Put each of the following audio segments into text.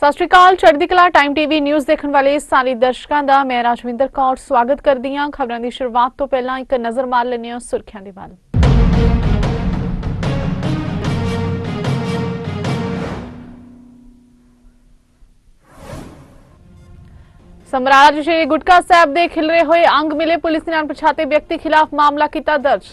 ਸਤਿ ਸ਼੍ਰੀ ਅਕਾਲ, ਚੜ੍ਹਦੀ ਕਲਾ ਟਾਈਮ ਟੀਵੀ ਨਿਊਜ਼ ਦੇਖਣ ਵਾਲੇ ਸਾਰੇ ਦਰਸ਼ਕਾਂ ਦਾ, ਮੈਂ ਰਾਜਵਿੰਦਰ ਕੌਰ ਸਵਾਗਤ ਕਰਦੀ ਹਾਂ। ਖਬਰਾਂ ਦੀ ਸ਼ੁਰੂਆਤ ਤੋਂ ਪਹਿਲਾਂ ਇੱਕ ਨਜ਼ਰ ਮਾਰ ਲੈਂਦੇ ਹਾਂ ਸੁਰਖੀਆਂ ਦੇ ਵੱਲ। ਸਮਰਾਲਾ ਸ਼੍ਰੀ ਗੁਟਕਾ ਸਾਹਿਬ ਦੇ ਖਿਲਰੇ ਹੋਏ ਅੰਗ ਮਿਲੇ ਪੁਲਿਸ ਨੇ ਅਣਪਛਾਤੇ ਵਿਅਕਤੀ ਖਿਲਾਫ ਮਾਮਲਾ ਕੀਤਾ ਦਰਜ।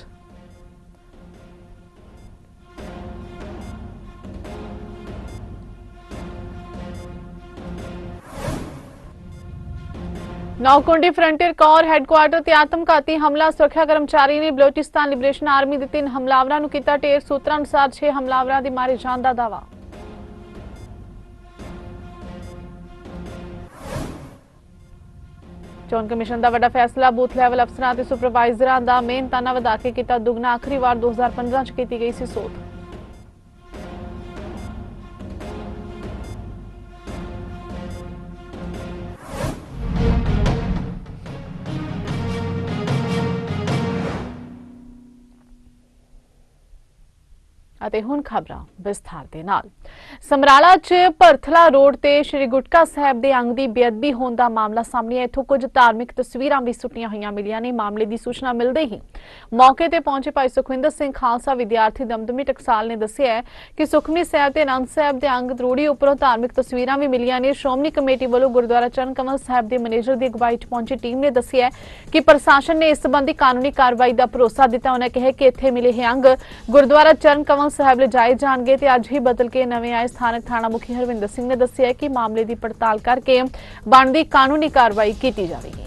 ਨੌਕੁੰਡੀ ਫਰੰਟੀਅਰ ਕੋਰ ਹੈੱਡਕੁਆਰਟਰ ਤੇ ਆਤਮਘਾਤੀ ਹਮਲਾ ਸੁਰੱਖਿਆ ਕਰਮਚਾਰੀ ਨੇ ਬਲੋਚਿਸਤਾਨ ਲਿਬਰੇਸ਼ਨ ਆਰਮੀ ਦੇ ਤਿੰਨ ਹਮਲਾਵਰਾਂ ਨੂੰ ਕੀਤਾ ਢੇਰ ਸੂਤਰਾਂ ਅਨੁਸਾਰ 6 ਹਮਲਾਵਰਾਂ ਦੇ ਮਾਰੇ ਜਾਣ ਦਾ ਦਾਅਵਾ ਚੋਣ ਕਮਿਸ਼ਨ ਦਾ ਵੱਡਾ ਫੈਸਲਾ ਬੂਥ ਲੈਵਲ ਅਫਸਰਾਂ ਤੇ ਸੁਪਰਵਾਈਜ਼ਰਾਂ ਦਾ ਮਿਹਨਤਾਨਾ ਵਧਾ ਕੇ ਕੀਤਾ ਦੁੱਗਣਾ ਆਖਰੀ ਵਾਰ 2015 ਚ ਕੀਤੀ ਗਈ ਸੀ ਸੋਧ ਅਤੇ ਹੁਣ ਖਬਰਾਂ ਵਿਸਥਾਰ ਦੇ ਨਾਲ। ਸਮਰਾਲਾ 'ਚ ਭਰਥਲਾ ਰੋਡ ਤੇ ਸ਼੍ਰੀ ਗੁਟਕਾ ਸਾਹਿਬ ਦੇ ਅੰਗ ਦੀ ਬੇਅਦਬੀ ਹੋਣ ਦਾ ਮਾਮਲਾ ਸਾਹਮਣੇ ਆਇਆ। ਇੱਥੋਂ ਕੁਝ ਧਾਰਮਿਕ ਤਸਵੀਰਾਂ ਵੀ ਸੁੱਟੀਆਂ ਹੋਈਆਂ ਮਿਲੀਆਂ ਨੇ। ਮਾਮਲੇ ਦੀ ਸੂਚਨਾ ਮਿਲਦੇ ਹੀ ਮੌਕੇ ਤੇ ਪਹੁੰਚੇ ਭਾਈ ਸੁਖਵਿੰਦਰ ਸਿੰਘ ਖਾਲਸਾ, ਵਿਦਿਆਰਥੀ ਦਮਦਮੀ ਟਕਸਾਲ ਨੇ ਦੱਸਿਆ ਕਿ ਸੁਖਮਨੀ ਸਾਹਿਬ ਤੇ ਅਨੰਦ ਸਾਹਿਬ ਦੇ ਅੰਗ ਰੋੜੀ ਉੱਪਰੋਂ ਧਾਰਮਿਕ ਤਸਵੀਰਾਂ ਵੀ ਮਿਲੀਆਂ ਨੇ। ਸ਼੍ਰੋਮਣੀ ਕਮੇਟੀ ਵੱਲੋਂ ਗੁਰਦੁਆਰਾ ਚਰਨ ਕਮਲ ਸਾਹਿਬ ਦੇ ਮੈਨੇਜਰ ਦੀ ਅਗਵਾਈ 'ਚ ਪਹੁੰਚੀ ਟੀਮ ਨੇ ਦੱਸਿਆ ਕਿ ਪ੍ਰਸ਼ਾਸਨ ਨੇ ਇਸ ਸੰਬੰਧੀ ਕਾਨੂੰਨੀ ਕਾਰਵਾਈ ਦਾ ਭਰੋਸਾ ਦਿੱਤਾ। ਉਹਨਾਂ ਕਿਹਾ ਕਿ ਇੱਥੇ ਮਿਲੇ ਇਹ ਅੰਗ ਗੁਰਦੁਆਰਾ ਚਰਨ ਕਮਲ ਸਾਹਿਬ ਲਿਜਾਏ ਜਾਣਗੇ ਤੇ ਅੱਜ ਹੀ ਬਦਲ ਕੇ ਨਵੇਂ ਆਏ ਸਥਾਨਕ ਥਾਣਾ ਮੁਖੀ ਹਰਵਿੰਦਰ ਸਿੰਘ ਨੇ ਦੱਸਿਆ ਕਿ ਮਾਮਲੇ ਦੀ ਪੜਤਾਲ ਕਰਕੇ ਬਣਦੀ ਕਾਨੂੰਨੀ ਕਾਰਵਾਈ ਕੀਤੀ ਜਾਵੇਗੀ।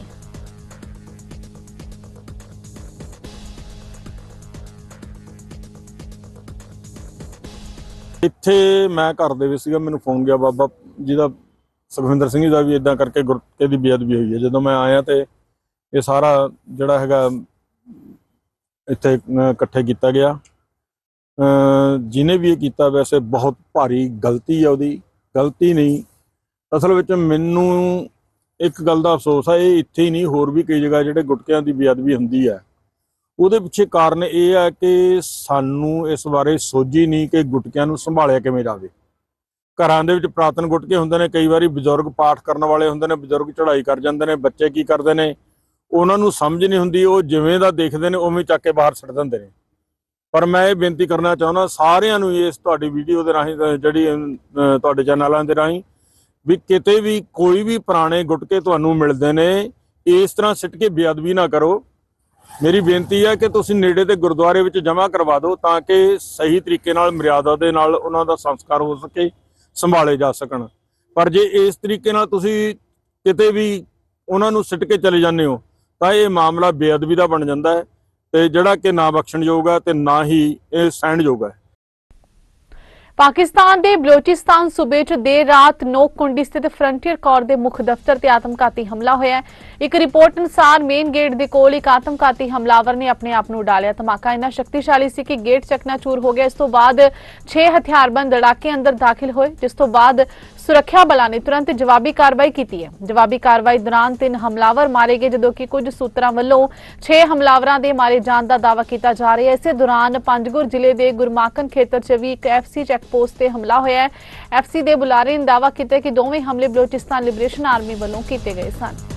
ਇੱਥੇ ਮੈਂ ਘਰ ਦੇ ਵਿੱਚ ਸੀਗਾ, ਮੈਨੂੰ ਫੋਨ ਗਿਆ ਬਾਬਾ ਜਿਹਦਾ ਸੁਖਵਿੰਦਰ ਸਿੰਘ ਜੀ ਦਾ ਵੀ ਇਦਾਂ ਕਰਕੇ ਗੁਰਕੇ ਦੀ ਬੇਅਦਬੀ ਹੋਈ ਹੈ। ਜਦੋਂ ਮੈਂ ਆਇਆ ਤੇ ਇਹ ਸਾਰਾ ਜਿਹੜਾ ਹੈਗਾ ਇੱਥੇ ਇਕੱਠੇ ਕੀਤਾ ਗਿਆ। ਜਿਨੇ ਵੀ ਇਹ ਕੀਤਾ ਵੈਸੇ ਬਹੁਤ ਭਾਰੀ ਗਲਤੀ ਹੈ ਉਹਦੀ, ਗਲਤੀ ਨਹੀਂ। ਅਸਲ ਵਿੱਚ ਮੈਨੂੰ ਇੱਕ ਗੱਲ ਦਾ ਅਫਸੋਸ ਹੈ ਇਹ ਇੱਥੇ ਹੀ ਨਹੀਂ, ਹੋਰ ਵੀ ਕਈ ਜਗ੍ਹਾ ਜਿਹੜੇ ਗੁਟਕਿਆਂ ਦੀ ਬੇਅਦਬੀ ਹੁੰਦੀ ਹੈ ਉਹਦੇ ਪਿੱਛੇ ਕਾਰਨ ਇਹ ਹੈ ਕਿ ਸਾਨੂੰ ਇਸ ਬਾਰੇ ਸੋਝੀ ਨਹੀਂ ਕਿ ਗੁਟਕਿਆਂ ਨੂੰ ਸੰਭਾਲਿਆ ਕਿਵੇਂ ਜਾਵੇ। ਘਰਾਂ ਦੇ ਵਿੱਚ ਪ੍ਰਾਤਨ ਗੁਟਕੇ ਹੁੰਦੇ ਨੇ, ਕਈ ਵਾਰੀ ਬਜ਼ੁਰਗ ਪਾਠ ਕਰਨ ਵਾਲੇ ਹੁੰਦੇ ਨੇ, ਬਜ਼ੁਰਗ ਚੜ੍ਹਾਈ ਕਰ ਜਾਂਦੇ ਨੇ, ਬੱਚੇ ਕੀ ਕਰਦੇ ਨੇ, ਉਹਨਾਂ ਨੂੰ ਸਮਝ ਨਹੀਂ ਹੁੰਦੀ, ਉਹ ਜਿਵੇਂ ਦਾ ਦੇਖਦੇ ਨੇ, ਉਵੇਂ ਚੱਕ ਕੇ ਬਾਹਰ ਸੁੱਟ ਦਿੰਦੇ ਨੇ। ਪਰ ਮੈਂ ਇਹ ਬੇਨਤੀ ਕਰਨਾ ਚਾਹੁੰਦਾ ਸਾਰਿਆਂ ਨੂੰ ਇਸ ਤੁਹਾਡੀ ਵੀਡੀਓ ਦੇ ਰਾਹੀਂ ਜਿਹੜੀ ਤੁਹਾਡੇ ਚੈਨਲਾਂ ਦੇ ਰਾਹੀਂ ਵੀ ਕਿਤੇ ਵੀ ਕੋਈ ਵੀ ਪੁਰਾਣੇ ਗੁਟਕੇ ਤੁਹਾਨੂੰ ਮਿਲਦੇ ਨੇ, ਇਸ ਤਰ੍ਹਾਂ ਸਿੱਟ ਕੇ ਬੇਅਦਬੀ ਨਾ ਕਰੋ। ਮੇਰੀ ਬੇਨਤੀ ਹੈ ਕਿ ਤੁਸੀਂ ਨੇੜੇ ਦੇ ਗੁਰਦੁਆਰੇ ਵਿੱਚ ਜਮ੍ਹਾਂ ਕਰਵਾ ਦਿਓ ਤਾਂ ਕਿ ਸਹੀ ਤਰੀਕੇ ਨਾਲ, ਮਰਿਆਦਾ ਦੇ ਨਾਲ ਉਹਨਾਂ ਦਾ ਸੰਸਕਾਰ ਹੋ ਸਕੇ, ਸੰਭਾਲੇ ਜਾ ਸਕਣ। ਪਰ ਜੇ ਇਸ ਤਰੀਕੇ ਨਾਲ ਤੁਸੀਂ ਕਿਤੇ ਵੀ ਉਹਨਾਂ ਨੂੰ ਸਿੱਟ ਕੇ ਚਲੇ ਜਾਂਦੇ ਹੋ, ਤਾਂ ਇਹ ਮਾਮਲਾ ਬੇਅਦਬੀ ਦਾ ਬਣ ਜਾਂਦਾ ਹੈ। ਤੇ ਜਿਹੜਾ ਕਿ ਨਾ ਬਖਸ਼ਣਯੋਗ ਹੈ ਤੇ ਨਾ ਹੀ ਇਹ ਸਹਿਣਯੋਗ ਹੈ। ਪਾਕਿਸਤਾਨ ਦੇ ਬਲੋਚਿਸਤਾਨ ਸੂਬੇ 'ਚ ਦੇਰ ਰਾਤ ਨੋਕੁੰਡੀ ਸਥਿਤ ਫਰੰਟੀਅਰ ਕੌਰ ਦੇ ਮੁੱਖ ਦਫ਼ਤਰ ਤੇ ਆਤਮਘਾਤੀ ਹਮਲਾ ਹੋਇਆ ਹੈ। ਇੱਕ ਰਿਪੋਰਟ ਅਨੁਸਾਰ ਮੇਨ ਗੇਟ ਦੇ ਕੋਲ ਇੱਕ ਆਤਮਘਾਤੀ ਹਮਲਾਵਰ ਨੇ ਆਪਣੇ ਆਪ ਨੂੰ ਡਾਲਿਆ ਧਮਾਕਾ ਇੰਨਾ ਸ਼ਕਤੀਸ਼ਾਲੀ ਸੀ ਕਿ ਗੇਟ ਚਕਨਾਚੂਰ ਹੋ ਗਿਆ। ਇਸ ਤੋਂ ਬਾਅਦ 6 ਹਥਿਆਰਬੰਦ ਲੜਾਕੇ ਅੰਦਰ ਦਾਖਲ ਹੋਏ, ਜਿਸ ਤੋਂ ਬਾਅਦ ਸੁਰੱਖਿਆ ਬਲਾਂ ਨੇ ਤੁਰੰਤ ਜਵਾਬੀ ਕਾਰਵਾਈ ਕੀਤੀ ਹੈ। ਜਵਾਬੀ ਕਾਰਵਾਈ ਦੌਰਾਨ ਤਿੰਨ ਹਮਲਾਵਰ ਮਾਰੇ ਗਏ, ਜਦੋਂ ਕਿ ਕੁਝ ਸੂਤਰਾਂ ਵੱਲੋਂ 6 ਹਮਲਾਵਰਾਂ ਦੇ ਮਾਰੇ ਜਾਣ ਦਾ ਦਾਅਵਾ ਕੀਤਾ ਜਾ ਰਿਹਾ ਹੈ। ਇਸੇ ਦੌਰਾਨ ਪੰਜਗੁਰ ਜ਼ਿਲ੍ਹੇ ਦੇ ਗੁਰਮਾਕਨ ਖੇਤਰ 'ਚ ਵੀ ਇੱਕ ਐਫਸੀ ਚੈੱਕ ਪੋਸਟ ਤੇ ਹਮਲਾ ਹੋਇਆ ਹੈ। ਐਫਸੀ ਦੇ ਬੁਲਾਰੇ ਨੇ ਦਾਅਵਾ ਕੀਤਾ ਕਿ ਦੋਵੇਂ ਹਮਲੇ ਬਲੋਚਿਸਤਾਨ ਲਿਬਰੇਸ਼ਨ ਆਰਮੀ ਵੱਲੋਂ ਕੀਤੇ ਗਏ ਸਨ।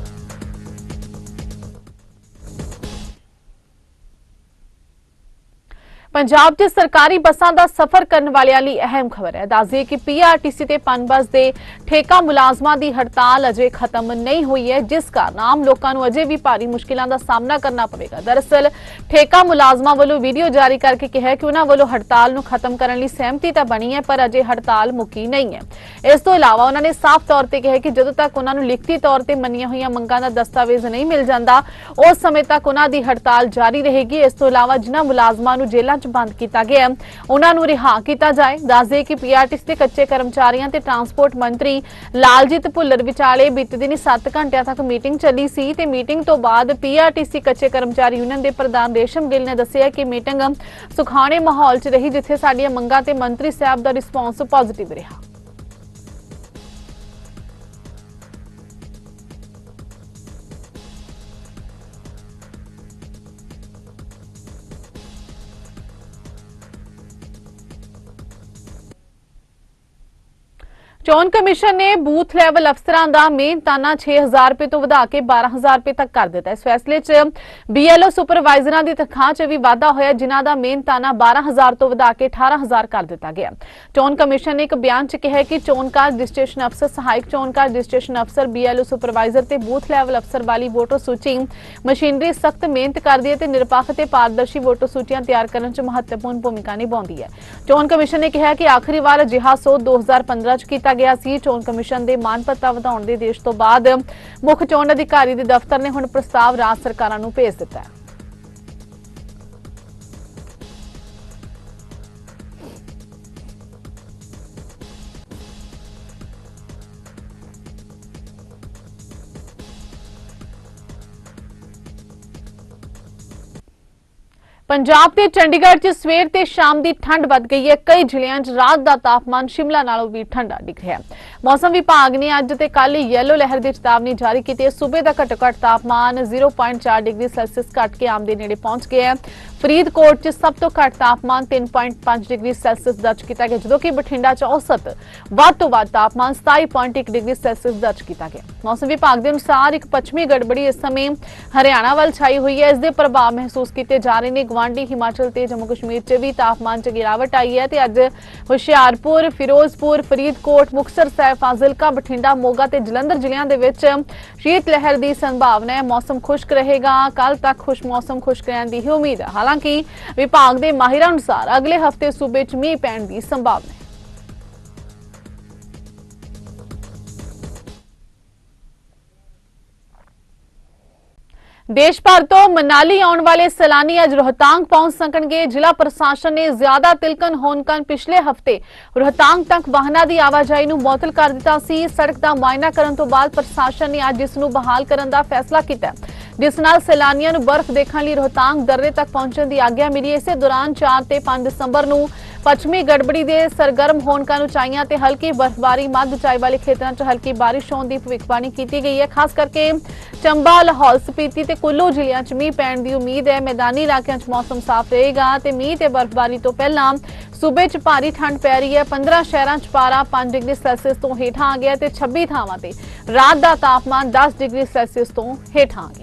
ਪੰਜਾਬ 'ਚ ਸਰਕਾਰੀ ਬੱਸਾਂ ਦਾ ਸਫ਼ਰ ਕਰਨ ਵਾਲਿਆਂ ਲਈ ਅਹਿਮ ਖਬਰ ਹੈ। ਦੱਸਦੇ ਕਿ ਪੀਆਰਟੀਸੀ ਤੇ ਪਨ ਬੱਸ ਦੇ ਠੇਕਾ ਮੁਲਾਜ਼ਮਾਂ ਦੀ ਹੜਤਾਲ ਅਜੇ ਖਤਮ ਨਹੀਂ ਹੋਈ ਹੈ, ਜਿਸ ਕਾਰਨ ਆਮ ਲੋਕਾਂ ਨੂੰ ਅਜੇ ਵੀ ਭਾਰੀ ਮੁਸ਼ਕਿਲਾਂ ਦਾ ਸਾਹਮਣਾ ਕਰਨਾ ਪਵੇਗਾ। ਦਰਅਸਲ, ਠੇਕਾ ਮੁਲਾਜ਼ਮਾਂ ਵੱਲੋਂ ਵੀਡੀਓ ਜਾਰੀ ਕਰਕੇ ਕਿਹਾ ਕਿ ਉਹਨਾਂ ਵੱਲੋਂ ਹੜਤਾਲ ਨੂੰ ਖਤਮ ਕਰਨ ਲਈ ਸਹਿਮਤੀ ਤਾਂ ਬਣੀ ਹੈ, ਪਰ ਅਜੇ ਹੜਤਾਲ ਮੁੱਕੀ ਨਹੀਂ ਹੈ। ਇਸ ਤੋਂ ਇਲਾਵਾ ਉਹਨਾਂ ਨੇ ਸਾਫ਼ ਤੌਰ ਤੇ ਕਿਹਾ ਕਿ ਜਦੋਂ ਤੱਕ ਉਹਨਾਂ ਨੂੰ ਲਿਖਤੀ ਤੌਰ ਤੇ ਮੰਨੀਆਂ ਹੋਈਆਂ ਮੰਗਾਂ ਦਾ ਦਸਤਾਵੇਜ਼ ਨਹੀਂ ਮਿਲ ਜਾਂਦਾ, ਉਸ ਸਮੇਂ ਤੱਕ ਉਹਨਾਂ ਦੀ ਹੜਤਾਲ ਜਾਰੀ ਰਹੇਗੀ। ਇਸ ਤੋਂ ਇਲਾਵਾ ਜਿਨ੍ਹਾਂ ਮੁਲਾਜ਼ਮਾਂ ਨੂੰ ਜੇਲ੍ਹਾਂ 'ਚ ਬੰਦ ਕੀਤਾ ਗਿਆ। ਉਹਨਾਂ ਨੂੰ ਰਿਹਾ ਕੀਤਾ ਜਾਏ। ਦੱਸਦੇ ਕਿ ਪੀਆਰਟੀਸੀ ਦੇ ਕੱਚੇ ਕਰਮਚਾਰੀਆਂ ਤੇ ਟਰਾਂਸਪੋਰਟ ਮੰਤਰੀ ਲਾਲਜੀਤ ਭੁੱਲਰ ਵਿਚਾਲੇ ਬੀਤੇ ਦਿਨੀ 7 ਘੰਟਿਆਂ ਤੱਕ ਮੀਟਿੰਗ ਚੱਲੀ ਸੀ ਤੇ ਮੀਟਿੰਗ ਤੋਂ ਬਾਅਦ ਪੀਆਰਟੀਸੀ ਕੱਚੇ ਕਰਮਚਾਰੀ ਯੂਨੀਅਨ ਦੇ ਪ੍ਰਧਾਨ ਰੇਸ਼ਮ ਗਿੱਲ ਨੇ ਦੱਸਿਆ ਕਿ ਮੀਟਿੰਗ ਸੁਖਾਣੇ ਮਾਹੌਲ 'ਚ ਰਹੀ, ਜਿੱਥੇ ਸਾਡੀਆਂ ਮੰਗਾਂ ਤੇ ਮੰਤਰੀ ਸਾਹਿਬ ਦਾ ਰਿਸਪੌਂਸ ਪੋਜ਼ਿਟਿਵ ਰਿਹਾ। ਚੋਣ ਕਮਿਸ਼ਨ ਨੇ ਬੂਥ ਲੈਵਲ ਅਫਸਰਾਂ ਦਾ ਮਿਹਨਤਾਨਾ 6000 ਰੁਪਏ ਤੋਂ ਵਧਾ ਕੇ 12000 ਰੁਪਏ ਤੱਕ ਕਰ ਦਿੱਤਾ। ਇਸ ਫੈਸਲੇ 'ਚ ਬੀਐਲਓ ਸੁਪਰਵਾਈਜ਼ਰਾਂ ਦੀ ਤਨਖਾਹ 'ਚ ਵੀ ਵਾਧਾ ਹੋਇਆ, ਜਿਨ੍ਹਾਂ ਦਾ ਮਿਹਨਤਾਨਾ 12000 ਤੋਂ ਵਧਾ ਕੇ 18000 ਕਰ ਦਿੱਤਾ ਗਿਆ। ਚੋਣ ਕਮਿਸ਼ਨ ਨੇ ਇੱਕ ਬਿਆਨ 'ਚ ਕਿਹਾ ਕਿ ਚੋਣ ਚੋਣਕਾਰ ਰਜਿਸਟ੍ਰੇਸ਼ਨ ਅਫਸਰ, ਸਹਾਇਕ ਚੋਣਕਾਰ ਰਜਿਸਟ੍ਰੇਸ਼ਨ ਅਫਸਰ ਬੀਐਲਓ ਸੁਪਰਵਾਈਜ਼ਰ ਤੇ ਬੂਥ ਲੈਵਲ ਅਫਸਰ ਵਾਲੀ ਵੋਟਰ ਸੂਚੀ, ਮਸ਼ੀਨਰੀ ਸਖਤ ਮਿਹਨਤ ਕਰਦੀ ਹੈ ਤੇ ਨਿਰਪੱਖ ਤੇ ਪਾਰਦਰਸ਼ੀ ਵੋਟਰ ਸੂਚੀਆਂ ਤਿਆਰ ਕਰਨ ਚ ਮਹੱਤਵਪੂਰਨ ਭੂਮਿਕਾ ਨਿਭਾਉਂਦੀ ਹੈ। ਚੋਣ ਕਮਿਸ਼ਨ ਨੇ ਕਿਹਾ ਕਿ ਆਖਰੀ ਵਾਰ ਅਜਿਹਾ ਸੋਧ 2015 ਚ ਕੀਤਾ ਗਿਆ ਸੀ। ਚੋਣ ਕਮਿਸ਼ਨ ਦੇ ਮਾਨਪੱਤਾ ਵਧਾਉਣ ਦੇ ਦੇਸ਼ ਤੋਂ ਬਾਅਦ ਮੁੱਖ ਚੋਣ ਅਧਿਕਾਰੀ ਦੇ ਦਫ਼ਤਰ ਨੇ ਹੁਣ ਪ੍ਰਸਤਾਵ ਰਾਜ ਸਰਕਾਰਾਂ ਨੂੰ ਭੇਜ ਦਿੱਤਾ ਹੈ। ਪੰਜਾਬ ਤੇ ਚੰਡੀਗੜ੍ਹ 'ਚ ਸਵੇਰ ਤੇ ਸ਼ਾਮ ਦੀ ਠੰਡ ਵੱਧ ਗਈ ਹੈ। ਕਈ ਜ਼ਿਲ੍ਹਿਆਂ 'ਚ ਰਾਤ ਦਾ ਤਾਪਮਾਨ ਸ਼ਿਮਲਾ ਨਾਲੋਂ ਵੀ ਠੰਡਾ ਡਿੱਗ ਰਿਹਾ ਹੈ। ਮੌਸਮ ਵਿਭਾਗ ਨੇ ਅੱਜ ਤੇ ਕੱਲ ਯੈਲੋ ਲਹਿਰ ਦੀ ਚੇਤਾਵਨੀ ਜਾਰੀ ਕੀਤੀ ਹੈ। ਸੂਬੇ ਦਾ ਘੱਟੋ-ਘੱਟ ਤਾਪਮਾਨ 0.4 ਡਿਗਰੀ ਸੈਲਸੀਅਸ ਘਟ ਕੇ ਆਮ ਦੇ ਨੇੜੇ ਪਹੁੰਚ ਗਿਆ ਹੈ। ਫਰੀਦਕੋਟ 'ਚ ਸਭ ਤੋਂ ਘੱਟ ਤਾਪਮਾਨ 3.5 ਡਿਗਰੀ ਸੈਲਸੀਅਸ ਦਰਜ ਕੀਤਾ ਗਿਆ, ਜਦੋਂ ਕਿ ਬਠਿੰਡਾ 'ਚ ਔਸਤ ਵੱਧ ਤੋਂ ਵੱਧ ਤਾਪਮਾਨ 27.1 ਡਿਗਰੀ ਸੈਲਸੀਅਸ ਦਰਜ ਕੀਤਾ ਗਿਆ। ਮੌਸਮ ਵਿਭਾਗ ਦੇ ਅਨੁਸਾਰ ਇੱਕ ਪੱਛਮੀ ਗੜਬੜੀ ਇਸ ਸਮੇਂ ਹਰਿਆਣਾ ਵੱਲ ਛਾਈ ਹੋਈ ਹੈ। ਇਸ ਦੇ ਪ੍ਰਭਾਵ ਮਹਿਸੂਸ ਕੀਤੇ ਜਾ ਰਹੇ ਨੇ। ਗਵਾਂਢੀ ਹਿਮਾਚਲ ਤੇ ਜੰਮੂ ਕਸ਼ਮੀਰ 'ਚ ਵੀ ਤਾਪਮਾਨ 'ਚ ਗਿਰਾਵਟ ਆਈ ਹੈ ਤੇ ਅੱਜ ਹੁਸ਼ਿਆਰਪੁਰ, ਫਿਰੋਜ਼ਪੁਰ, ਫਰੀਦਕੋਟ, ਮੁਕਤਸਰ ਸਾਹਿਬ, ਫਾਜ਼ਿਲਕਾ, ਬਠਿੰਡਾ, ਮੋਗਾ ਤੇ ਜਲੰਧਰ ਜ਼ਿਲ੍ਹਿਆਂ ਦੇ ਵਿੱਚ ਸ਼ੀਤ ਲਹਿਰ ਦੀ ਸੰਭਾਵਨਾ ਹੈ। ਮੌਸਮ ਖੁਸ਼ਕ ਰਹੇਗਾ। ਕੱਲ ਤੱਕ ਖੁਸ਼ ਮੌਸਮ ਖੁਸ਼ਕ ਰਹਿਣ ਦੀ ਹੀ ਉਮੀਦ ਹੈ। ਹਾਲਾਂਕਿ ਵਿਭਾਗ ਦੇ ਮਾਹਿਰਾਂ ਅਨੁਸਾਰ ਅਗਲੇ ਹਫ਼ਤੇ ਸੂਬੇ 'ਚ ਮੀਂਹ ਪੈਣ ਦੀ ਸੰਭਾਵਨਾ ਹੈ। ਦੇਸ਼ ਭਰ ਤੋਂ ਮਨਾਲੀ ਆਉਣ ਵਾਲੇ ਸੈਲਾਨੀ ਅੱਜ ਰੋਹਤਾਂਗ ਪਹੁੰਚ ਸਕਣਗੇ। ਜ਼ਿਲ੍ਹਾ ਪ੍ਰਸ਼ਾਸਨ ਨੇ ਜ਼ਿਆਦਾ ਤਿਲਕਣ ਹੋਣ ਕਾਰਨ ਪਿਛਲੇ ਹਫ਼ਤੇ ਰੋਹਤਾਂਗ ਤੱਕ ਵਾਹਨਾਂ ਦੀ ਆਵਾਜਾਈ ਨੂੰ ਮੁਅੱਤਲ ਕਰ ਦਿੱਤਾ ਸੀ। ਸੜਕ ਦਾ ਮੁਆਇਨਾ ਕਰਨ ਤੋਂ ਬਾਅਦ ਪ੍ਰਸ਼ਾਸਨ ਨੇ ਅੱਜ ਇਸ ਨੂੰ ਬਹਾਲ ਕਰਨ ਦਾ ਫੈਸਲਾ ਕੀਤਾ ਜਿਸ ਨਾਲ ਸੈਲਾਨੀਆਂ ਨੂੰ ਬਰਫ਼ ਦੇਖਣ ਲਈ ਰੋਹਤਾਂਗ ਦਰਰੇ ਤੱਕ ਪਹੁੰਚਣ ਦੀ ਆਗਿਆ ਮਿਲੀ। ਇਸੇ ਦੌਰਾਨ 4 ਤੇ 5 ਦਸੰਬਰ ਨੂੰ ਪੱਛਮੀ ਗੜਬੜੀ ਦੇ ਸਰਗਰਮ ਹੋਣ ਕਾਰਨ ਉਚਾਈਆਂ ਤੇ ਹਲਕੀ ਬਰਫ਼ਬਾਰੀ, ਮੱਧ ਉਚਾਈ ਵਾਲੇ ਖੇਤਰਾਂ 'ਚ ਹਲਕੀ ਬਾਰਿਸ਼ ਹੋਣ ਦੀ ਭਵਿੱਖਬਾਣੀ ਕੀਤੀ ਗਈ ਹੈ। ਖਾਸ ਕਰਕੇ ਚੰਬਾ, ਲਾਹੌਲ ਸਪੀਤੀ ਤੇ ਕੁੱਲੂ ਜ਼ਿਲ੍ਹਿਆਂ 'ਚ ਮੀਂਹ ਪੈਣ ਦੀ ਉਮੀਦ ਹੈ। ਮੈਦਾਨੀ ਇਲਾਕਿਆਂ 'ਚ ਮੌਸਮ ਸਾਫ਼ ਰਹੇਗਾ ਤੇ ਮੀਂਹ ਤੇ ਬਰਫ਼ਬਾਰੀ ਤੋਂ ਪਹਿਲਾਂ ਸੂਬੇ 'ਚ ਭਾਰੀ ਠੰਡ ਪੈ ਰਹੀ ਹੈ। 15 ਸ਼ਹਿਰਾਂ 'ਚ ਪਾਰਾ 5 ਡਿਗਰੀ ਸੈਲਸੀਅਸ ਤੋਂ ਹੇਠਾਂ ਆ ਗਿਆ ਤੇ 26 ਥਾਵਾਂ ਤੇ ਰਾਤ ਦਾ ਤਾਪਮਾਨ 10 ਡਿਗਰੀ ਸੈਲਸੀਅਸ ਤੋਂ ਹੇਠਾਂ ਆ ਗਿਆ।